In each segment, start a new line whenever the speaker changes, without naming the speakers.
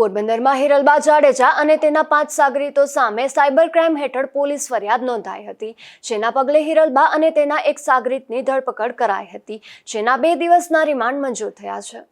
પોરબંદરમાં હિરલબા જાડેજા અને તેના પાંચ સાગરીતો સામે સાયબર ક્રાઇમ હેઠળ પોલીસ ફરિયાદ નોંધાઈ હતી. જેના પગલે હિરલબા અને તેના એક સાગરીતની ધરપકડ કરાઈ હતી. જેના બે દિવસના રિમાન્ડ મંજૂર થયા છે.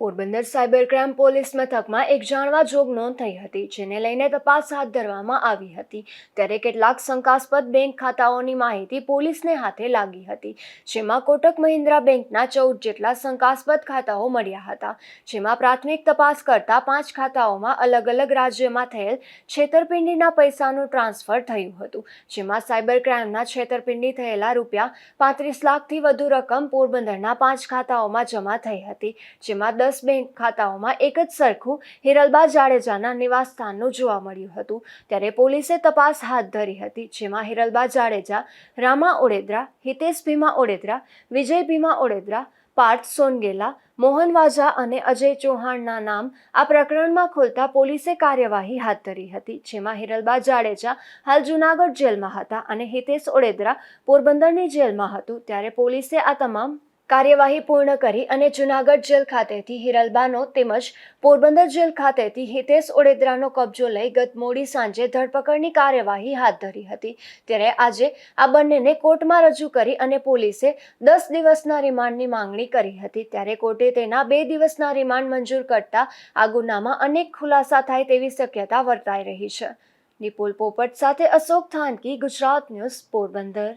પોરબંદર સાયબર ક્રાઇમ પોલીસ મથકમાં એક જાણવા જોગ નોંધ થઈ હતી, જેને લઈને તપાસ હાથ ધરવામાં આવી હતી. ત્યારે કેટલાક શંકાસ્પદ બેંક ખાતાઓની માહિતી પોલીસને હાથે લાગી હતી, જેમાં કોટક મહિન્દ્રા બેંકના ચૌદ જેટલા શંકાસ્પદ ખાતાઓ મળ્યા હતા, જેમાં પ્રાથમિક તપાસ કરતા પાંચ ખાતાઓમાં અલગ અલગ રાજ્યમાં થયેલ છેતરપિંડીના પૈસાનું ટ્રાન્સફર થયું હતું, જેમાં સાયબર ક્રાઇમના છેતરપિંડી થયેલા રૂપિયા પાંત્રીસ લાખથી વધુ રકમ પોરબંદરના પાંચ ખાતાઓમાં જમા થઈ હતી, જેમાં દસ બેંક ખાતાઓમાં એક જ સરખું હિરલબા જાડેજાના નિવાસસ્થાનનું જોવા મળ્યું હતું. ત્યારે પોલીસે તપાસ હાથ ધરી હતી, જેમાં હિરલબા જાડેજા, રામા ઓડેદરા, હિતેશ ભીમા ઓડેદરા, વિજય ભીમા ઓડેદરા, પાર્થ સોનગેલા, મોહન વાજા અને અજય ચૌહાણના નામ આ પ્રકરણમાં ખોલતા પોલીસે કાર્યવાહી હાથ ધરી હતી, જેમાં હિરલબા જાડેજા હાલ જુનાગઢ જેલમાં હતા અને હિતેશ ઓડેદરા પોરબંદરની જેલમાં હતું. ત્યારે પોલીસે આ તમામ કાર્યવાહી પૂર્ણ કરી અને જુનાગઢ જેલ ખાતેથી હિરલબાનો તેમજ પોરબંદર જેલ ખાતેથી હિતેશ ઓડેદરાનો કબજો લઈ ગત મોડી સાંજે ધરપકડની કાર્યવાહી હાથ ધરી હતી. ત્યારે આજે આ બંનેને કોર્ટમાં રજૂ કરી અને પોલીસે દસ દિવસના રિમાન્ડની માંગણી કરી હતી. ત્યારે કોર્ટે તેના બે દિવસના રિમાન્ડ મંજૂર કરતા આ ગુનામાં અનેક ખુલાસા થાય તેવી શક્યતા વર્તાઈ રહી છે. નિપુલ પોપટ સાથે અશોક થાનકી, ગુજરાત ન્યૂઝ પોરબંદર.